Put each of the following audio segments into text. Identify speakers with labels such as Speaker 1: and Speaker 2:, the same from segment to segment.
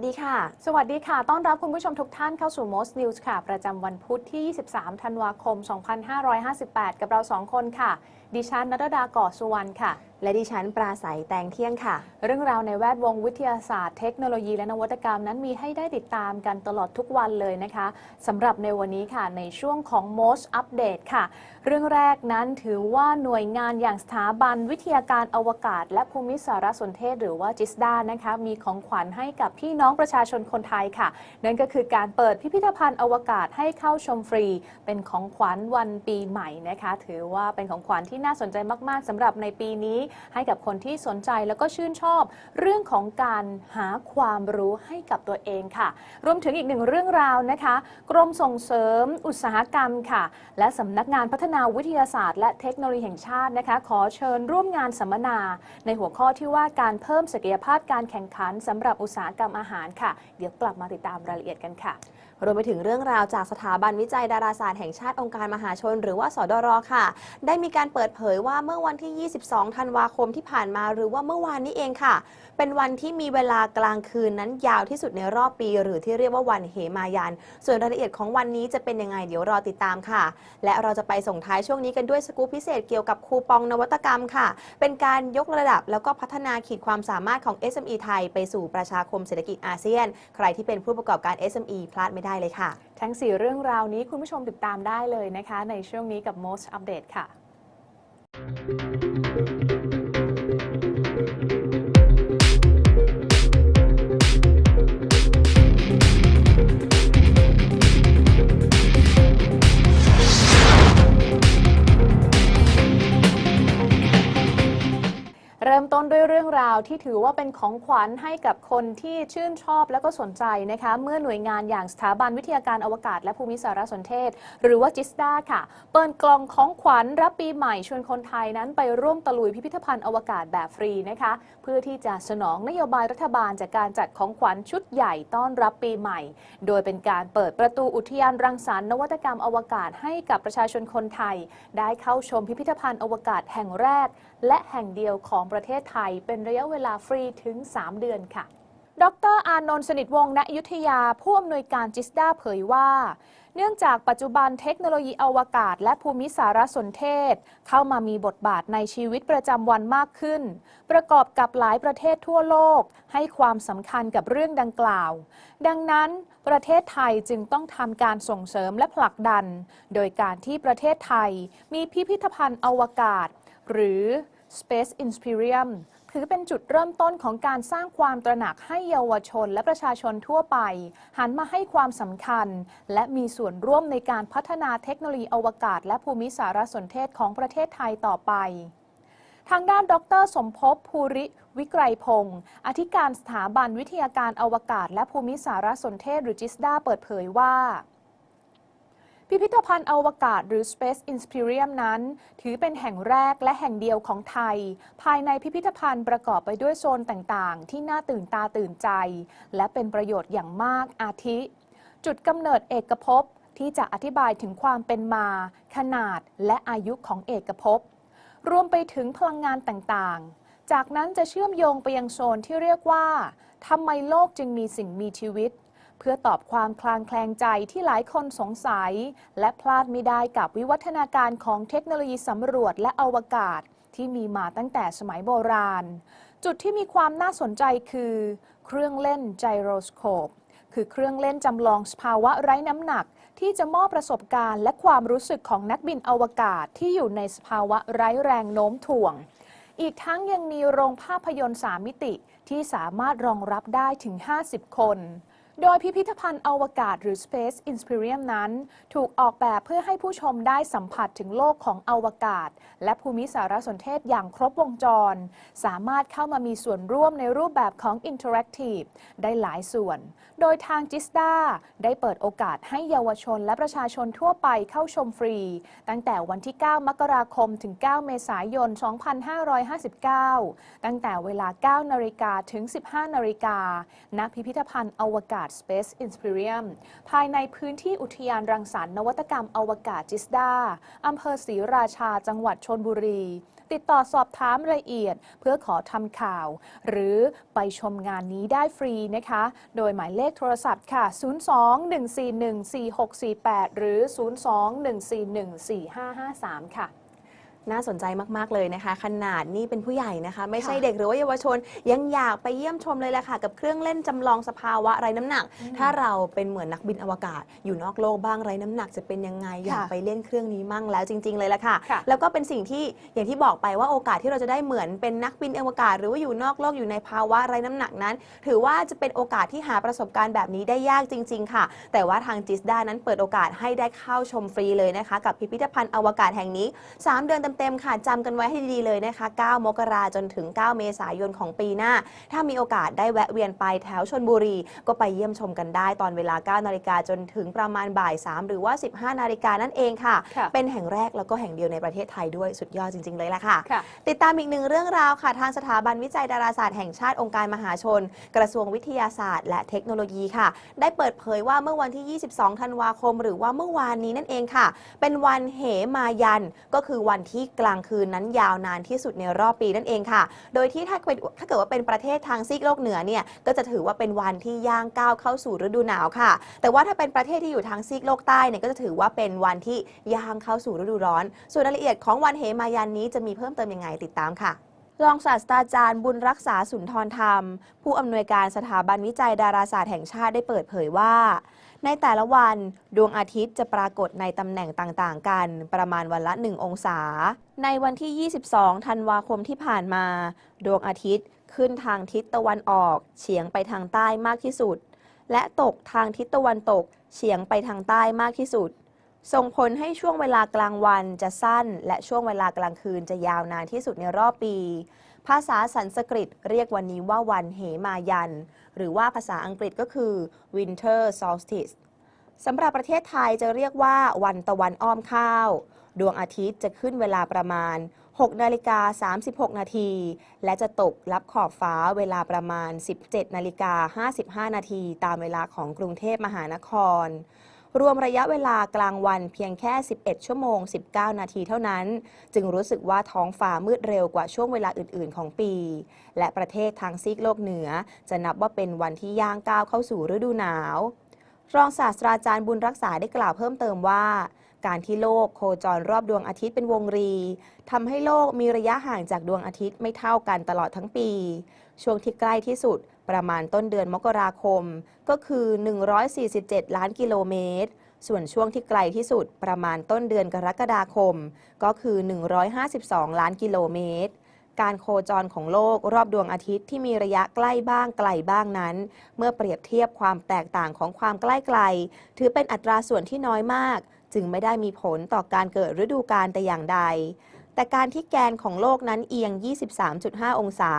Speaker 1: สดีค่ะ
Speaker 2: สวัสดีค่ะ ต้อนรับคุณผู้ชมทุกท่านเข้าสู่ Most News ค่ะ ประจำวันพุธที่ 23 ธันวาคม 2558 กับเราสองคนค่ะ ดิฉันนรดาก่อสุวรรณค่ะ
Speaker 1: และดิฉันปราศัยแตงเที่ยงค่ะ
Speaker 2: เรื่องราวในแวดวงวิทยาศาสตร์เทคโนโลยีและนวัตกรรมนั้นมีให้ได้ติดตามกันตลอดทุกวันเลยนะคะสำหรับในวันนี้ค่ะในช่วงของ Most Update ค่ะ เรื่องแรกนั้นถือว่าหน่วยงานอย่างสถาบันวิทยาการอวกาศ และภูมิสารสนเทศ หรือว่าจิสดานะคะมีของขวัญให้กับพี่น้องประชาชนคนไทยค่ะ นั่นก็คือการเปิดพิพิธภัณฑ์อวกาศให้เข้าชมฟรี เป็นของขวัญวันปีใหม่นะคะ ถือว่าเป็นของขวัญที่น่าสนใจมาก ๆสำหรับในปีนี้ให้กับคนที่สนใจแล้วก็ชื่นชอบ เรื่องของการหาความรู้ให้กับตัวเองค่ะ รวมถึงอีกหนึ่งเรื่องราวนะคะ กรมส่งเสริมอุตสาหกรรมค่ะ และสำนักงานพัฒนาวิทยาศาสตร์ และเทคโนโลยีแห่งชาตินะคะ ขอเชิญร่วมงานสัมมนา ในหัวข้อที่ว่าการเพิ่มศักยภาพการแข่งขันสำหรับอุตสาหกรรมอาหารค่ะ เดี๋ยวกลับมาติดตามรายละเอียดกันค่ะ
Speaker 1: รวมไปถึงเรื่องราวจากสถาบันวิจัยดาราศาสตร์แห่งชาติองค์การมหาชน หรือว่าสดรค่ะ ได้มีการเปิดเผยว่าเมื่อวันที่ 22 ธันวาคมที่ผ่านมา หรือว่าเมื่อวานนี้เองค่ะ เป็นวันที่มีเวลากลางคืนนั้นยาวที่สุดในรอบปี หรือที่เรียกว่าวันเหมายัน ส่วนรายละเอียดของวันนี้จะเป็นยังไงเดี๋ยวรอติดตามค่ะ และเราจะไปส่งท้ายช่วงนี้กันด้วยสกู๊ปพิเศษเกี่ยวกับคูปองนวัตกรรมค่ะ เป็นการยกระดับแล้วก็พัฒนาขีดความสามารถของ SME ไทย ไปสู่ประชาคมเศรษฐกิจอาเซียน ใครที่เป็นผู้ประกอบการ SME พลาดไม่ได้เลยค่ะ
Speaker 2: ทั้ง 4 เรื่องราวนี้คุณผู้ชมติดตามได้เลยนะคะ ในช่วงนี้กับ Most Update ค่ะ ที่ถือว่าเป็นของขวัญให้กับคนที่ชื่นชอบและก็สนใจนะคะเมื่อหน่วยงานอย่างสถาบันวิทยาการอวกาศ และภูมิสารสนเทศ หรือว่าจิสดาค่ะ เปิดกล่องของขวัญรับปีใหม่ชวนคนไทยนั้นไปร่วมตะลุยพิพิธภัณฑ์อวกาศแบบฟรีนะคะ พื่อที่จะสนองนโยบายรัฐบาลจากการจัดของขวัญชุดใหญ่ต้อนรับปีใหม่ โดยเป็นการเปิดประตูอุทยานรังสรรค์นวัตกรรมอวกาศให้กับประชาชนคนไทย ได้เข้าชมพิพิธภัณฑ์อวกาศแห่งแรก และแห่งเดียวของประเทศไทยเป็นระยะเวลาฟรีถึง 3 เดือนค่ะ ดรอานนท์สนิทวงศ์ณอยุธยาผู้อำนวยการจิสดาเผยว่า เนื่องจากปัจจุบันเทคโนโลยีอวกาศ และภูมิสารสนเทศ เข้ามามีบทบาทในชีวิตประจำวันมากขึ้น ประกอบกับหลายประเทศทั่วโลก ให้ความสำคัญกับเรื่องดังกล่าว ดังนั้นประเทศไทยจึงต้องทำการส่งเสริมและผลักดัน โดยการที่ประเทศไทยมีพิพิธภัณฑ์อวกาศ หรือ Space Inspirium ถือเป็นจุดเริ่มต้นของการสร้างความตระหนักให้เยาวชนและประชาชนทั่วไป หันมาให้ความสำคัญ และมีส่วนร่วมในการพัฒนาเทคโนโลยีอวกาศ และภูมิสารสนเทศของประเทศไทยต่อไปทางด้านดร สมภพภูริวิกรพงศ์อธิการสถาบันวิทยาการอวกาศ และภูมิสารสนเทศหรือจิสดาเปิดเผยว่า พิพิธภัณฑ์อวกาศหรือ Space Inspirium นั้น ถือเป็นแห่งแรกและแห่งเดียวของไทย ภายในพิพิธภัณฑ์ประกอบไปด้วยโซนต่างๆ ที่น่าตื่นตาตื่นใจ และเป็นประโยชน์อย่างมากอาทิ จุดกำเนิดเอกภพที่จะอธิบายถึงความเป็นมา ขนาดและอายุของเอกภพรวมไปถึงพลังงานต่างๆ จากนั้นจะเชื่อมโยงไปยังโซนที่เรียกว่าทำไมโลกจึงมีสิ่งมีชีวิต เพื่อตอบความคลางแคลงใจที่หลายคนสงสัย และพลาดไม่ได้กับวิวัฒนาการของเทคโนโลยีสำรวจและอวกาศ ที่มีมาตั้งแต่สมัยโบราณ จุดที่มีความน่าสนใจคือ เครื่องเล่นไจโรสโคป คือเครื่องเล่นจำลองสภาวะไร้น้ำหนัก ที่จะมอบประสบการณ์และความรู้สึกของนักบินอวกาศที่อยู่ในสภาวะไร้แรงโน้มถ่วง อีกทั้งยังมีโรงภาพยนตร์3มิติที่สามารถรองรับได้ถึง 50 คน โดยพิพิธภัณฑ์อวกาศหรือ Space Inspirium นั้น ถูกออกแบบเพื่อให้ผู้ชมได้สัมผัสถึงโลกของอวกาศ และภูมิสารสนเทศอย่างครบวงจร สามารถเข้ามามีส่วนร่วมในรูปแบบของ Interactive ได้หลายส่วน โดยทางจิสดาได้เปิดโอกาสให้เยาวชนและประชาชนทั่วไปเข้าชมฟรี ตั้งแต่วันที่ 9 มกราคมถึง 9 เมษายน 2559 ตั้งแต่เวลา 9 นาฬิกาถึง 15 นาฬิกาณพิพิธภัณฑ์อวกาศ Space Imperium ภายในพื้นที่อุทยานรังสรรค์นวัตกรรมอวกาศจิสดาอำเภอศรีราชา จังหวัดชนบุรี ติดต่อสอบถามรายละเอียดเพื่อขอทำข่าว หรือไปชมงานนี้ได้ฟรีนะคะ โดยหมายเลขโทรศัพท์ค่ะ 02-141-4648 หรือ 02-141-4553 ค่ะ
Speaker 1: น่าสนใจมาก ๆ เลยนะคะ ขนาดนี่เป็นผู้ใหญ่นะคะ ไม่ใช่
Speaker 2: ค่ะ
Speaker 1: เด็กหรือว่าเยาวชน ยังอยากไปเยี่ยมชมเลยแหละค่ะ กับเครื่องเล่นจำลองสภาวะไร้น้ำหนัก ถ้าเราเป็นเหมือนนักบินอวกาศ อยู่นอกโลกบ้างไร้น้ำหนักจะเป็นยังไงอยากไปเล่นเครื่องนี้มั่งแล้วจริง ๆ เลยละค่ะ
Speaker 2: ค่ะ
Speaker 1: แล้วก็เป็นสิ่งที่อย่างที่บอกไปว่าโอกาสที่เราจะได้เหมือนเป็นนักบินอวกาศ หรือว่าอยู่นอกโลกอยู่ในภาวะไร้น้ำหนักนั้น ถือว่าจะเป็นโอกาสที่หาประสบการณ์แบบนี้ได้ยากจริง ๆ ค่ะ แต่ว่าทางจิสดานั้นเปิดโอกาสให้ได้เข้าชมฟรีเลยนะคะ กับพิพิธภัณฑ์อวกาศแห่งนี้ 3 เดือนเต็มๆค่ะจำกันไว้ให้ดีๆเลยนะคะ 9 มกราจนถึง 9 เมษายนของปีหน้า ถ้ามีโอกาสได้แวะเวียนไปแถวชนบุรี ก็ไปเยี่ยมชมกันได้ตอนเวลา 9 นาฬิกาจนถึงประมาณบ่าย 3 หรือว่า 15 นาฬิกานั่นเองค่ะ
Speaker 2: ค่ะ
Speaker 1: เป็นแห่งแรกแล้วก็แห่งเดียวในประเทศไทยด้วยสุดยอดจริง ๆ เลยละค่ะ
Speaker 2: ค่ะ
Speaker 1: ติดตามอีกหนึ่งเรื่องราวค่ะ ทางสถาบันวิจัยดาราศาสตร์แห่งชาติองค์การมหาชน กระทรวงวิทยาศาสตร์ และเทคโนโลยีค่ะ ได้เปิดเผยว่าเมื่อวันที่ 22 ธันวาคม หรือว่าเมื่อวานนี้นั่นเองค่ะ เป็นวันเหมายันก็คือวันที่กลางคืนนั้นยาวนานที่สุดในรอบปีนั่นเองค่ะ โดยที่ถ้าเป็นถ้าเกิดว่าเป็นประเทศทางซีกโลกเหนือเนี่ยก็จะถือว่าเป็นวันที่ย่างก้าวเข้าสู่ฤดูหนาวค่ะ แต่ว่าถ้าเป็นประเทศที่อยู่ทางซีกโลกใต้เนี่ยก็จะถือว่าเป็นวันที่ย่างเข้าสู่ฤดูร้อน ส่วนรายละเอียดของวันเหมายันนี้จะมีเพิ่มเติมยังไงติดตามค่ะรองศาสตราจารย์บุญรักษาสุนทรธรรม ผู้อำนวยการสถาบันวิจัยดาราศาสตร์แห่งชาติได้เปิดเผยว่า ในแต่ละวันดวงอาทิตย์จะปรากฏในตำแหน่งต่างๆ กัน ประมาณวันละ 1 องศา ในวันที่ 22 ธันวาคมที่ผ่านมา ดวงอาทิตย์ขึ้นทางทิศตะวันออก เฉียงไปทางใต้มากที่สุด และตกทางทิศตะวันตก เฉียงไปทางใต้มากที่สุด ส่งผลให้ช่วงเวลากลางวันจะสั้น และช่วงเวลากลางคืนจะยาวนานที่สุดในรอบปี ภาษาสันสกฤตเรียกวันนี้ว่าวันเหมายัน หรือว่าภาษาอังกฤษก็คือ winter solstice สำหรับประเทศไทยจะเรียกว่าวันตะวันอ้อมข้าว ดวงอาทิตย์จะขึ้นเวลาประมาณ 6 นาฬิกา 36 นาที และจะตกรับขอบฟ้าเวลาประมาณ 17 นาฬิกา 55 นาที ตามเวลาของกรุงเทพมหานคร รวมระยะเวลากลางวันเพียงแค่ 11 ชั่วโมง 19 นาทีเท่านั้น จึงรู้สึกว่าท้องฟ้ามืดเร็วกว่าช่วงเวลาอื่น ๆ ของปี และประเทศทางซีกโลกเหนือ จะนับว่าเป็นวันที่ย่างก้าวเข้าสู่ฤดูหนาว รองศาสตราจารย์บุญรักษาได้กล่าวเพิ่มเติมว่าการที่โลกโคจรรอบดวงอาทิตย์เป็นวงรีทำให้โลกมีระยะห่างจากดวงอาทิตย์ไม่เท่ากันตลอดทั้งปี ช่วงที่ใกล้ที่สุดประมาณต้นเดือนมกราคม ก็คือ 147 ล้านกิโลเมตร ส่วนช่วงที่ไกลที่สุดประมาณต้นเดือนกรกฎาคม ก็คือ 152 ล้านกิโลเมตร การโคจรของโลกรอบดวงอาทิตย์ที่มีระยะใกล้บ้างไกลบ้างนั้น เมื่อเปรียบเทียบความแตกต่างของความใกล้ไกล ถือเป็นอัตราส่วนที่น้อยมาก จึงไม่ได้มีผลต่อการเกิดฤดูกาลแต่อย่างใด แต่การที่แกนของโลกนั้นเอียง 23.5 องศา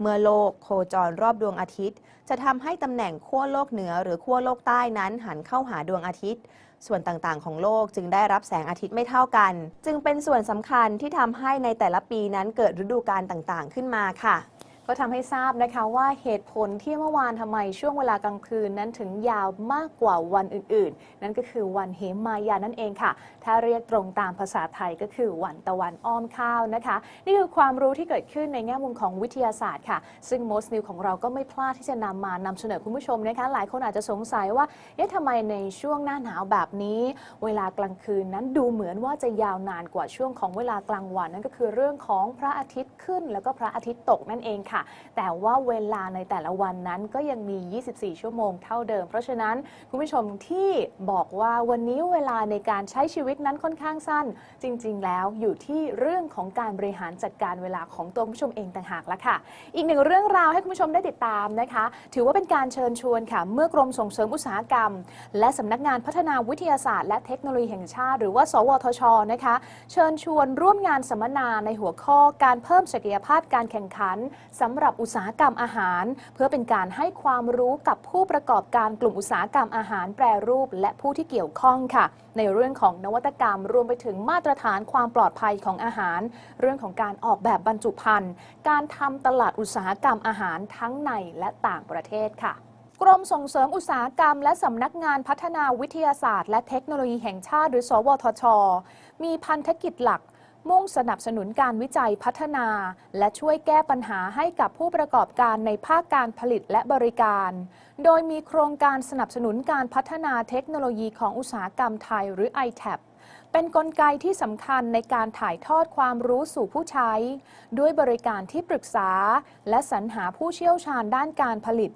Speaker 1: เมื่อโลกโคจรรอบดวงอาทิตย์ จะทำให้ตำแหน่งขั้วโลกเหนือหรือขั้วโลกใต้นั้นหันเข้าหาดวงอาทิตย์ ส่วนต่างๆ ของโลกจึงได้รับแสงอาทิตย์ไม่เท่ากัน จึงเป็นส่วนสำคัญที่ทำให้ในแต่ละปีนั้นเกิดฤดูกาลต่างๆ ขึ้นมาค่ะ
Speaker 2: ก็ทำให้ทราบนะคะว่าเหตุผลที่เมื่อวานทำไมช่วงเวลากลางคืนนั้นถึงยาวมากกว่าวันอื่นๆ นั่นก็คือวันเหมายานั่นเองค่ะ ถ้าเรียกตรงตามภาษาไทยก็คือวันตะวันอ้อมข้าวนะคะ นี่คือความรู้ที่เกิดขึ้นในแง่มุมของวิทยาศาสตร์ค่ะ ซึ่ง Most New ของเราก็ไม่พลาดที่จะนำมานำเสนอคุณผู้ชมนะคะหลายคนอาจจะสงสัยว่าเอ๊ะทำไมในช่วงหน้าหนาวแบบนี้ เวลากลางคืนนั้นดูเหมือนว่าจะยาวนานกว่าช่วงของเวลากลางวันนั่นก็คือเรื่องของพระอาทิตย์ขึ้น แล้วก็พระอาทิตย์ตกนั่นเองค่ะแต่ว่าเวลาในแต่ละวันนั้นก็ยังมี 24 ชั่วโมงเท่าเดิม เพราะฉะนั้นคุณผู้ชมที่บอกว่าวันนี้เวลาในการใช้ชีวิตนั้นค่อนข้างสั้น จริง ๆ แล้วอยู่ที่เรื่องของการบริหารจัดการเวลาของตัวคุณผู้ชมเองต่างหากละค่ะ อีกหนึ่งเรื่องราวให้คุณผู้ชมได้ติดตามนะคะ ถือว่าเป็นการเชิญชวนค่ะ เมื่อกรมส่งเสริมอุตสาหกรรม และสำนักงานพัฒนาวิทยาศาสตร์ และเทคโนโลยีแห่งชาติ หรือว่า สวทชนะคะ เชิญชวนร่วมงานสัมมนาในหัวข้อการเพิ่มศักยภาพการแข่งขันสำหรับอุตสาหกรรมอาหาร เพื่อเป็นการให้ความรู้กับผู้ประกอบการกลุ่มอุตสาหกรรมอาหารแปรรูป และผู้ที่เกี่ยวข้องค่ะ ในเรื่องของนวัตกรรมรวมไปถึงมาตรฐานความปลอดภัยของอาหาร เรื่องของการออกแบบบรรจุภัณฑ์ การทำตลาดอุตสาหกรรมอาหารทั้งในและต่างประเทศค่ะกรมส่งเสริมอุตสาหกรรม และสำนักงานพัฒนาวิทยาศาสตร์ และเทคโนโลยีแห่งชาติหรือ สวทช มีพันธกิจหลัก มุ่งสนับสนุนการวิจัยพัฒนา และช่วยแก้ปัญหาให้กับผู้ประกอบการในภาคการผลิตและบริการ โดยมีโครงการสนับสนุนการพัฒนาเทคโนโลยีของอุตสาหกรรมไทยหรือ ITAP เป็นนกลไกที่สำคัญในการถ่ายทอดความรู้สู่ผู้ใช้ ด้วยบริการที่ปรึกษา และสรรหาผู้เชี่ยวชาญด้านการผลิต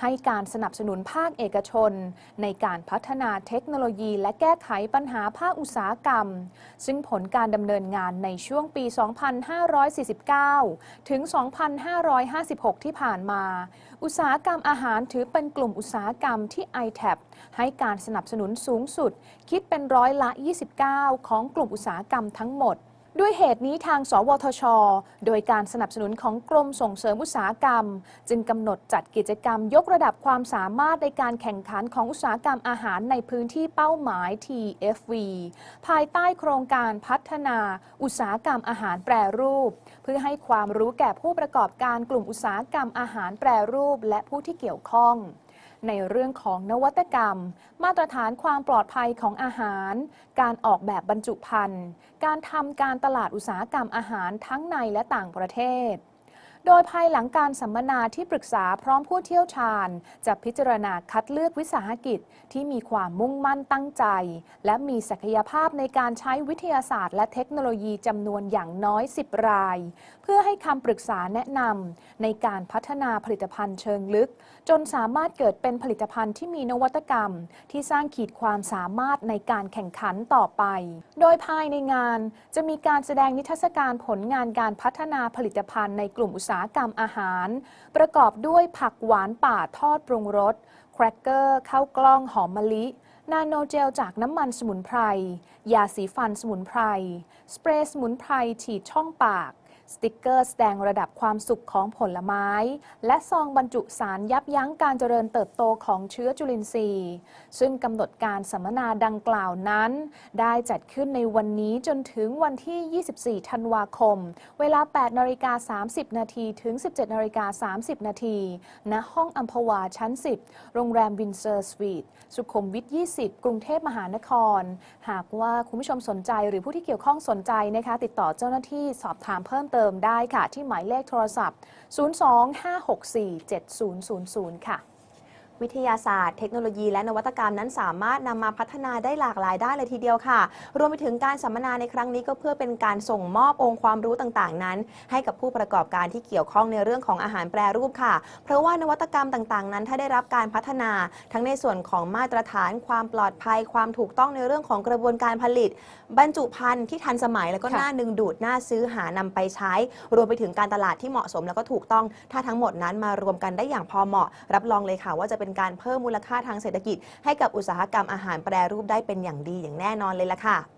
Speaker 2: ให้การสนับสนุนภาคเอกชน ในการพัฒนาเทคโนโลยีและแก้ไขปัญหาภาคอุตสาหกรรม ซึ่งผลการดำเนินงานในช่วงปี 2549 ถึง 2556 ที่ผ่านมา อุตสาหกรรมอาหารถือเป็นกลุ่มอุตสาหกรรมที่ ITAP ให้การสนับสนุนสูงสุด คิดเป็นร้อยละ 29 ของกลุ่มอุตสาหกรรมทั้งหมด ด้วยเหตุนี้ทาง สวทช โดยการสนับสนุนของกรมส่งเสริมอุตสาหกรรม จึงกำหนดจัดกิจกรรมยกระดับความสามารถในการแข่งขันของอุตสาหกรรมอาหารในพื้นที่เป้าหมาย TFV ภายใต้โครงการพัฒนา อุตสาหกรรมอาหารแปรรูป เพื่อให้ความรู้แก่ผู้ประกอบการกลุ่มอุตสาหกรรมอาหารแปรรูป และผู้ที่เกี่ยวข้อง ในเรื่องของนวัตกรรม มาตรฐานความปลอดภัยของอาหาร การออกแบบบรรจุภัณฑ์ การทำการตลาดอุตสาหกรรมอาหารทั้งในและต่างประเทศ โดยภายหลังการสัมมนาที่ปรึกษาพร้อมผู้เที่ยวชาญ จะพิจารณาคัดเลือกวิสาหกิจที่มีความมุ่งมั่นตั้งใจ และมีศักยภาพในการใช้วิทยาศาสตร์ และเทคโนโลยีจำนวนอย่างน้อย 10 ราย เพื่อให้คำปรึกษาแนะนำในการพัฒนาผลิตภัณฑ์เชิงลึก จนสามารถเกิดเป็นผลิตภัณฑ์ที่มีนวัตกรรม ที่สร้างขีดความสามารถในการแข่งขันต่อไป โดยภายในงานจะมีการแสดงนิทรรศการผลงานการพัฒนาผลิตภัณฑ์ในกลุ่มอุตสาหกรรมอาหาร ประกอบด้วยผักหวานป่าทอดปรุงรสแครกเกอร์ข้าวกล้องหอมมะลิ นาโนเจลจากน้ำมันสมุนไพร ยาสีฟันสมุนไพร สเปรย์สมุนไพรฉีดช่องปาก สติกเกอร์แสดงระดับความสุขของผลไม้ และซองบรรจุสารยับยั้งการเจริญเติบโตของเชื้อจุลินทรีย์ ซึ่งกำหนดการสัมมนาดังกล่าวนั้น ได้จัดขึ้นในวันนี้จนถึงวันที่ 24 ธันวาคม เวลา 8นาฬิกา30 นาทีถึง 17นาฬิกา30 นาทีณห้องอัมพวาชั้น 10 โรงแรมวินเซอร์สวีทสุขุมวิท 20 กรุงเทพมหานคร หากว่าคุณผู้ชมสนใจหรือผู้ที่เกี่ยวข้องสนใจนะคะ ติดต่อเจ้าหน้าที่สอบถามเพิ่มเติมได้ค่ะ ที่หมายเลขโทรศัพท์ 025647000 ค่ะ
Speaker 1: วิทยาศาสตร์เทคโนโลยีและนวัตกรรมนั้นสามารถนำมาพัฒนาได้หลากหลายด้านเลยทีเดียวค่ะ รวมไปถึงการสัมมนาในครั้งนี้ก็เพื่อเป็นการส่งมอบองค์ความรู้ต่างๆ นั้น ให้กับผู้ประกอบการที่เกี่ยวข้องในเรื่องของอาหารแปรรูปค่ะ เพราะว่านวัตกรรมต่างๆ นั้นถ้าได้รับการพัฒนา ทั้งในส่วนของมาตรฐาน ความปลอดภัย ความถูกต้องในเรื่องของกระบวนการผลิต บรรจุภัณฑ์ที่ทันสมัยแล้วก็น่าดึงดูดน่าซื้อหานำไปใช้ รวมไปถึงการตลาดที่เหมาะสมแล้วก็ถูกต้อง ถ้าทั้งหมดนั้นมารวมกันได้อย่างพอเหมาะ รับรองเลยค่ะว่าจะเป็นการเพิ่มมูลค่าทางเศรษฐกิจ ให้กับอุตสาหกรรมอาหารแปรรูปได้เป็นอย่างดีอย่างแน่นอนเลยล่ะค่ะ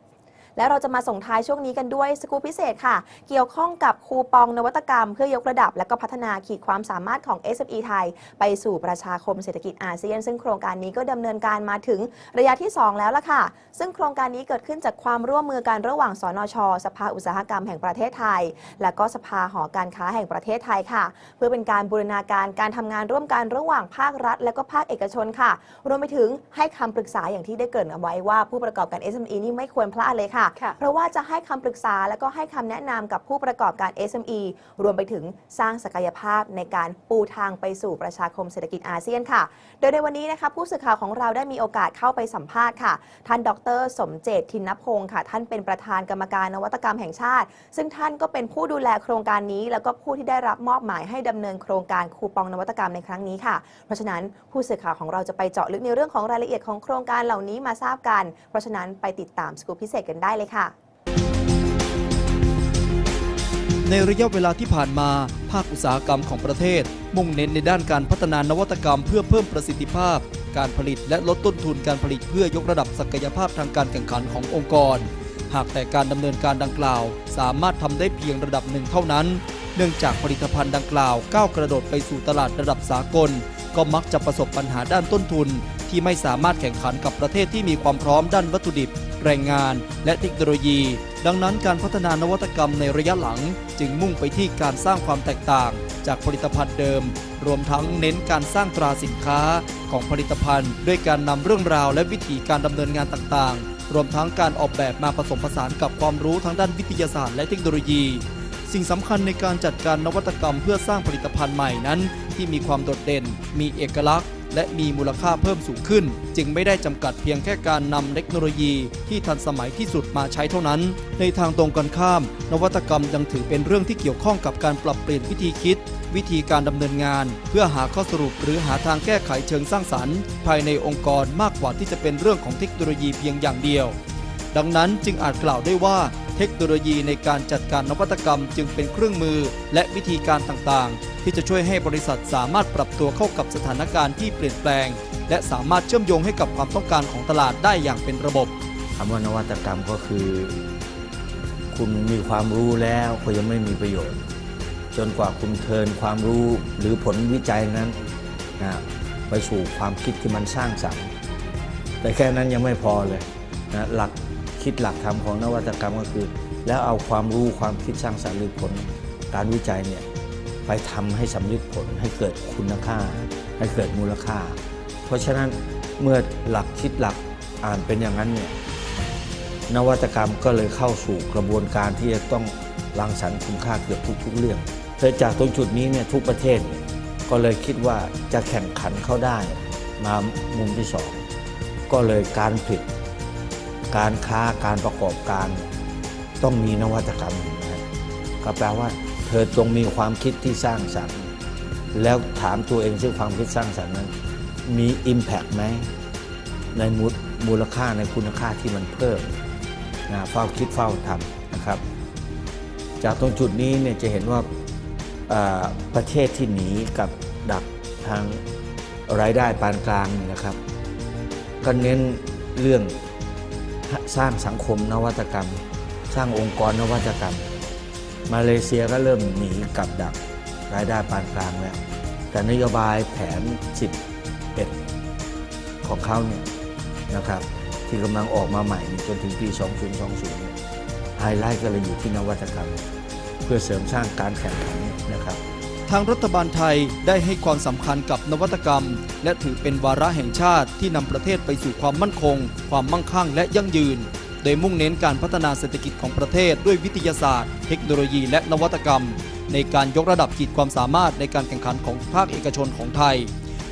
Speaker 1: และเราจะมาส่งท้ายช่วงนี้กันด้วยสกูปพิเศษค่ะ เกี่ยวข้องกับคูปองนวัตกรรม เพื่อยกระดับ และก็พัฒนาขีดความสามารถของ SME ไทย ไปสู่ประชาคมเศรษฐกิจอาเซียน ซึ่งโครงการนี้ก็ดำเนินการมาถึงระยะที่ 2 แล้วล่ะค่ะ ซึ่งโครงการนี้เกิดขึ้นจากความร่วมมือกันระหว่างสนช สภาอุตสาหกรรมแห่งประเทศไทย และก็สภาหอการค้าแห่งประเทศไทยค่ะ เพื่อเป็นการบูรณาการการทำงานร่วมกันระหว่างภาครัฐ และก็ภาคเอกชนค่ะ รวมไปถึงให้คำปรึกษาอย่างที่ได้เกริ่นเอาไว้ว่าผู้ประกอบการ SME นี่ไม่ควรพลาดเลยค่ะเพราะว่าจะให้คำปรึกษาและก็ให้คำแนะนำกับผู้ประกอบการ SME รวมไปถึงสร้างศักยภาพในการปูทางไปสู่ประชาคมเศรษฐกิจอาเซียนค่ะ โดยในวันนี้นะคะผู้สื่อข่าวของเราได้มีโอกาสเข้าไปสัมภาษณ์ค่ะ ท่านดร สมเจตทินพงศ์ค่ะ ท่านเป็นประธานกรรมการนวัตกรรมแห่งชาติ ซึ่งท่านก็เป็นผู้ดูแลโครงการนี้ แล้วก็ผู้ที่ได้รับมอบหมายให้ดำเนินโครงการคูปองนวัตกรรมในครั้งนี้ค่ะ เพราะฉะนั้นผู้สื่อข่าวของเราจะไปเจาะลึกในเรื่องของรายละเอียดของโครงการเหล่านี้มาทราบกัน เพราะฉะนั้นไปติดตามสกูปพิเศษกันได้เลยค่ะ
Speaker 3: ในระยะเวลาที่ผ่านมา ภาคอุตสาหกรรมของประเทศ มุ่งเน้นในด้านการพัฒนานวัตกรรมเพื่อเพิ่มประสิทธิภาพ การผลิตและลดต้นทุนการผลิตเพื่อยกระดับศักยภาพทางการแข่งขันขององค์กร หากแต่การดำเนินการดังกล่าว สามารถทำได้เพียงระดับหนึ่งเท่านั้นเนื่องจากผลิตภัณฑ์ดังกล่าวก้าวกระโดดไปสู่ตลาดระดับสากล ก็มักจะประสบปัญหาด้านต้นทุน ที่ไม่สามารถแข่งขันกับประเทศที่มีความพร้อมด้านวัตถุดิบ แรงงาน และเทคโนโลยี ดังนั้นการพัฒนานวัตกรรมในระยะหลัง จึงมุ่งไปที่การสร้างความแตกต่าง จากผลิตภัณฑ์เดิม รวมทั้งเน้นการสร้างตราสินค้าของผลิตภัณฑ์ ด้วยการนำเรื่องราวและวิธีการดำเนินงานต่างๆ รวมทั้งการออกแบบมาผสมผสานกับความรู้ทางด้านวิทยาศาสตร์และเทคโนโลยีสิ่งสำคัญในการจัดการนวัตกรรมเพื่อสร้างผลิตภัณฑ์ใหม่นั้น ที่มีความโดดเด่น มีเอกลักษณ์ และมีมูลค่าเพิ่มสูงขึ้น จึงไม่ได้จำกัดเพียงแค่การนำเทคโนโลยีที่ทันสมัยที่สุดมาใช้เท่านั้น ในทางตรงกันข้าม นวัตกรรมยังถือเป็นเรื่องที่เกี่ยวข้องกับการปรับเปลี่ยนวิธีคิด วิธีการดำเนินงาน เพื่อหาข้อสรุปหรือหาทางแก้ไขเชิงสร้างสรรค์ ภายในองค์กรมากกว่าที่จะเป็นเรื่องของเทคโนโลยีเพียงอย่างเดียว ดังนั้นจึงอาจกล่าวได้ว่า เทคโนโลยีในการจัดการนวัตกรรมจึงเป็นเครื่องมือและวิธีการต่างๆ ที่จะช่วยให้บริษัทสามารถปรับตัวเข้ากับสถานการณ์ที่เปลี่ยนแปลง และสามารถเชื่อมโยงให้กับความต้องการของตลาดได้อย่างเป็นระบบ
Speaker 4: คำว่านวัตกรรมก็คือ คุณมีความรู้แล้วก็ยังไม่มีประโยชน์ จนกว่าคุณเทินความรู้หรือผลวิจัยนั้นนะไปสู่ความคิดที่มันสร้างสรรค์แต่แค่นั้นยังไม่พอเลยนะหลัก คิดหลักธรรมของนวัตกรรมก็คือ แล้วเอาความรู้ความคิดสร้างสรรค์หรือผล การวิจัยเนี่ยไปทำให้สำเร็จผลให้เกิดคุณค่า ให้เกิดมูลค่า เพราะฉะนั้นเมื่อหลักคิดหลักอ่านเป็นอย่างนั้นเนี่ยนวัตกรรมก็เลยเข้าสู่กระบวนการที่จะต้องรังสรรค์คุณค่าเกือบทุก ๆ เรื่องเธอจากตรงจุดนี้เนี่ยทุกประเทศก็เลยคิดว่าจะแข่งขันเข้าได้มามุมที่สองก็เลยการผลิต การค้าการประกอบการต้องมีนวัตกรรมนะก็แปลว่า เธอจงมีความคิดที่สร้างสรรค์ แล้วถามตัวเองซึ่งความคิดสร้างสรรค์นั้นมี Impact ไหมในมูมูลค่าในคุณค่าที่มันเพิ่มนะเฝ้าคิดเฝ้าทำนะครับ จากตรงจุดนี้เนี่ยจะเห็นว่าประเทศที่หนีกับดักทางรายได้ปานกลางนะครับ ก็เน้นเรื่อง สร้างสังคมนวัตกรรม สร้างองค์กรนวัตกรรม มาเลเซียก็เริ่มหนีกับดักรายได้ปานกลางแล้ว แต่นโยบายแผน 11 ของเขาเนี่ยนะครับที่กำลังออกมาใหม่จนถึงปี 2020เนี่ยไฮไลท์ก็เลยอยู่ที่นวัตกรรม เพื่อเสริมสร้างการแข่งขันเนี่ยนะครับ
Speaker 3: ทางรัฐบาลไทยได้ให้ความสำคัญกับนวัตกรรม และถือเป็นวาระแห่งชาติที่นำประเทศไปสู่ความมั่นคง ความมั่งคั่งและยั่งยืน โดยมุ่งเน้นการพัฒนาเศรษฐกิจของประเทศด้วยวิทยาศาสตร์ เทคโนโลยีและนวัตกรรม ในการยกระดับขีดความสามารถในการแข่งขันของภาคเอกชนของไทย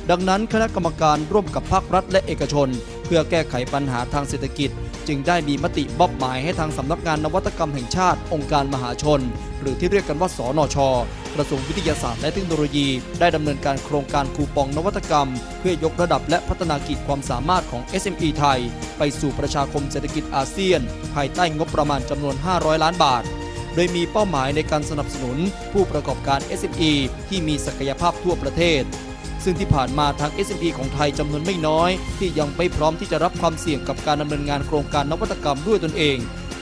Speaker 3: ดังนั้นคณะกรรมการร่วมกับภาครัฐและเอกชน เพื่อแก้ไขปัญหาทางเศรษฐกิจ จึงได้มีมติมอบหมายให้ทางสำนักงานนวัตกรรมแห่งชาติ องค์การมหาชน หรือที่เรียกกันว่าสนชกระทรวงวิทยาศาสตร์และเทคโนโลยี ได้ดำเนินการโครงการคูปองนวัตกรรม เพื่อยกระดับและพัฒนาขีดความสามารถของ SME ไทย ไปสู่ประชาคมเศรษฐกิจอาเซียน ภายใต้งบประมาณจำนวน 500 ล้านบาท โดยมีเป้าหมายในการสนับสนุนผู้ประกอบการ SME ที่มีศักยภาพทั่วประเทศ ซึ่งที่ผ่านมาทาง SME ของไทยจำนวนไม่น้อย ที่ยังไม่พร้อมที่จะรับความเสี่ยงกับการดำเนินงานโครงการนวัตกรรมด้วยตนเอง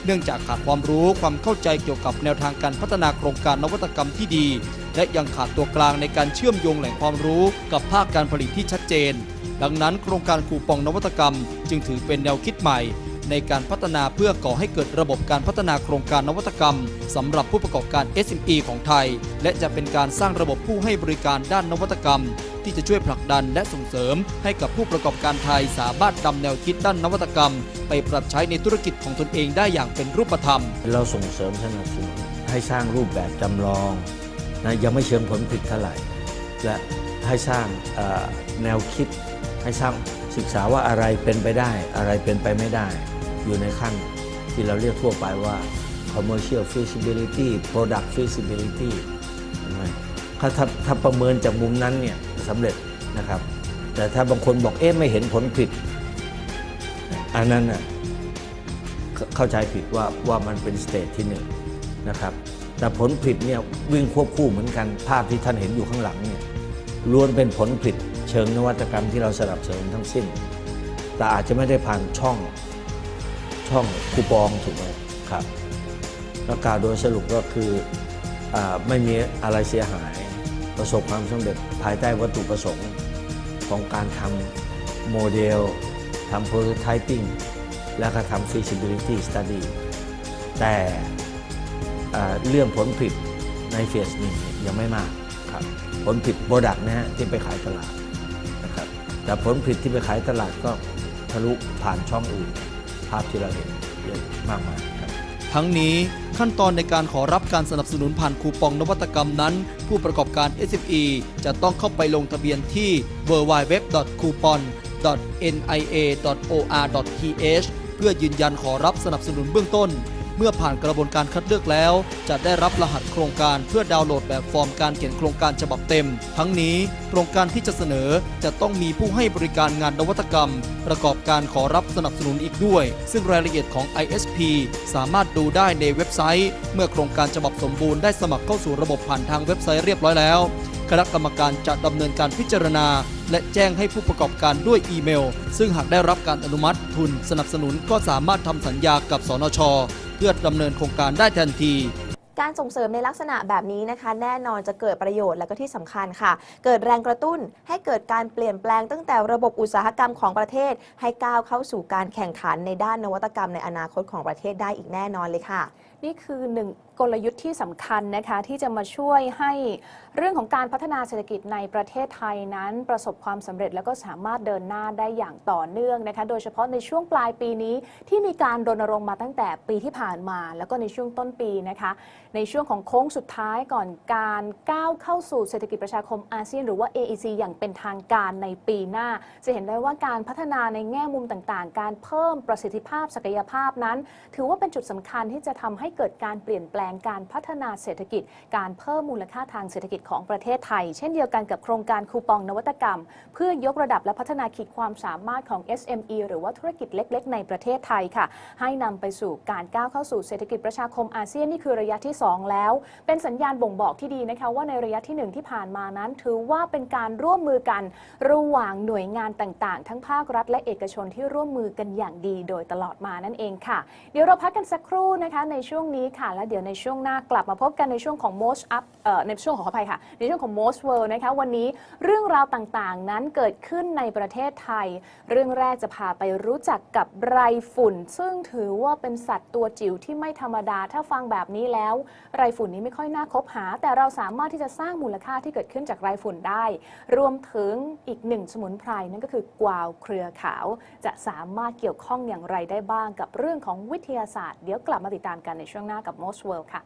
Speaker 3: เนื่องจากขาดความรู้ความเข้าใจเกี่ยวกับแนวทางการพัฒนาโครงการนวัตกรรมที่ดี และยังขาดตัวกลางในการเชื่อมโยงแหล่งความรู้กับภาคการผลิตที่ชัดเจน ดังนั้นโครงการคูปองนวัตกรรม จึงถือเป็นแนวคิดใหม่ ในการพัฒนาเพื่อก่อให้เกิดระบบการพัฒนาโครงการนวัตกรรมสำหรับผู้ประกอบการ SME ของไทย และจะเป็นการสร้างระบบผู้ให้บริการด้านนวัตกรรม ที่จะช่วยผลักดันและส่งเสริม ให้กับผู้ประกอบการไทยสามารถนำแนวคิดด้านนวัตกรรม ไปปรับใช้ในธุรกิจของตนเองได้อย่างเป็นรูปธรรม
Speaker 4: เราส่งเสริมสนับสนุนให้สร้างรูปแบบจำลองนะยังไม่เชิงผลผลิตเท่าไหร่และให้สร้างแนวคิดให้สร้างศึกษาว่าอะไรเป็นไปได้อะไรเป็นไปไม่ได้ อยู่ในขั้นที่เราเรียกทั่วไปว่า commercial feasibility product feasibility ถ้าถ้าถ้าประเมินจากมุมนั้นเนี่ยสำเร็จนะครับ แต่ถ้าบางคนบอกเอ๊ะไม่เห็นผลผลิตอันนั้นน่ะเข้าเข้าใจผิดว่าว่ามันเป็นสเตจที่หนึ่งนะครับแต่ผลผลิตเนี่ยวิ่งควบคู่เหมือนกันภาพที่ท่านเห็นอยู่ข้างหลังเนี่ยล้วนเป็นผลผลิตเชิงนวัตกรรมที่เราสนับสนุนทั้งสิ้น แต่อาจจะไม่ได้ผ่านช่อง ช่องคูปองถูกไหมครับแล้วกล่าวโดยสรุปก็คืออาไม่มีอะไรเสียหายประสบความสำเร็จภายใต้วัตถุประสงค์ของการทำโมเดลทำ prototyping แล้วก็ทำ feasibility study แต่เอ่อเรื่องผลผลิตในเฟสหนึ่งเนี่ยยังไม่มากครับผลผิดโปรดักต์นะฮะที่ไปขายตลาดนะครับแต่ผลผิดที่ไปขายตลาดก็ทะลุผ่านช่องอื่นภาพที่เราเห็นเยอะมากมายครับ
Speaker 3: ทั้งนี้ขั้นตอนในการขอรับการสนับสนุนผ่านคูปองนวัตกรรมนั้น ผู้ประกอบการ SME จะต้องเข้าไปลงทะเบียนที่ www.coupon.nia.or.th เพื่อยืนยันขอรับสนับสนุนเบื้องต้น เมื่อผ่านกระบวนการคัดเลือกแล้ว จะได้รับรหัสโครงการเพื่อดาวน์โหลดแบบฟอร์มการเขียนโครงการฉบับเต็ม ทั้งนี้โครงการที่จะเสนอจะต้องมีผู้ให้บริการงานนวัตกรรม ประกอบการขอรับสนับสนุนอีกด้วย ซึ่งรายละเอียดของ ISP สามารถดูได้ในเว็บไซต์ เมื่อโครงการฉบับสมบูรณ์ได้สมัครเข้าสู่ระบบผ่านทางเว็บไซต์เรียบร้อยแล้วคณะกรรมการจะดำเนินการพิจารณา และแจ้งให้ผู้ประกอบการด้วยอีเมล ซึ่งหากได้รับการอนุมัติทุนสนับสนุนก็สามารถทำสัญญากับสนช เพื่อดำเนินโครงการได้ทันที
Speaker 1: การส่งเสริมในลักษณะแบบนี้นะคะ แน่นอนจะเกิดประโยชน์และก็ที่สำคัญค่ะ เกิดแรงกระตุ้นให้เกิดการเปลี่ยนแปลงตั้งแต่ระบบอุตสาหกรรมของประเทศ ให้ก้าวเข้าสู่การแข่งขันในด้านนวัตกรรมในอนาคตของประเทศได้อีกแน่นอนเลยค่ะ
Speaker 2: นี่คือหนึ่งกลยุทธ์ที่สำคัญนะคะที่จะมาช่วยให้เรื่องของการพัฒนาเศรษฐกิจในประเทศไทยนั้น ประสบความสำเร็จแล้วก็สามารถเดินหน้าได้อย่างต่อเนื่องนะคะโดยเฉพาะในช่วงปลายปีนี้ที่มีการรณรงค์มาตั้งแต่ปีที่ผ่านมา แล้วก็ในช่วงต้นปีนะคะ ในช่วงของโค้งสุดท้ายก่อนการก้าวเข้าสู่เศรษฐกิจประชาคมอาเซียน หรือว่า AEC อย่างเป็นทางการในปีหน้า จะเห็นได้ว่าการพัฒนาในแง่มุมต่างๆ การเพิ่มประสิทธิภาพศักยภาพนั้น ถือว่าเป็นจุดสำคัญที่จะทำให้เกิดการเปลี่ยนแปลงการพัฒนาเศรษฐกิจ การเพิ่มมูลค่าทางเศรษฐกิจของประเทศไทย เช่นเดียวกันกับโครงการคูปองนวัตกรรม เพื่อยกระดับและพัฒนาขีดความสามารถของ SME หรือว่าธุรกิจเล็ก ๆ ในประเทศไทยค่ะ ให้นำไปสู่การก้าวเข้าสู่เศรษฐกิจประชาคมอาเซียนนี่คือระยะที่ 2 แล้ว เป็นสัญญาณบ่งบอกที่ดีนะคะว่าในระยะที่ 1 ที่ผ่านมานั้น ถือว่าเป็นการร่วมมือกันระหว่างหน่วยงานต่างๆ ทั้งภาครัฐและเอกชนที่ร่วมมือกันอย่างดีโดยตลอดมานั่นเองค่ะ เดี๋ยวเราพักกันสักครู่นะคะในช่วงงนี้ค่ะ แล้วเดี๋ยวในช่วงหน้ากลับมาพบกันในช่วงของ most up เอ่อในช่วงของขออภัยค่ะ ในช่วงของ most world นะคะ วันนี้เรื่องราวต่างๆ นั้นเกิดขึ้นในประเทศไทย เรื่องแรกจะพาไปรู้จักกับไรฝุ่น ซึ่งถือว่าเป็นสัตว์ตัวจิ๋วที่ไม่ธรรมดา ถ้าฟังแบบนี้แล้ว ไรฝุ่นนี้ไม่ค่อยน่าคบหา แต่เราสามารถที่จะสร้างมูลค่าที่เกิดขึ้นจากไรฝุ่นได้ รวมถึงอีกหนึ่งสมุนไพรนั่นก็คือกวาวเครือขาว จะสามารถเกี่ยวข้องอย่างไรได้บ้างกับเรื่องของวิทยาศาสตร์ เดี๋ยวกลับมาติดตามกันในช่วงหน้ากับ Most World ค่ะ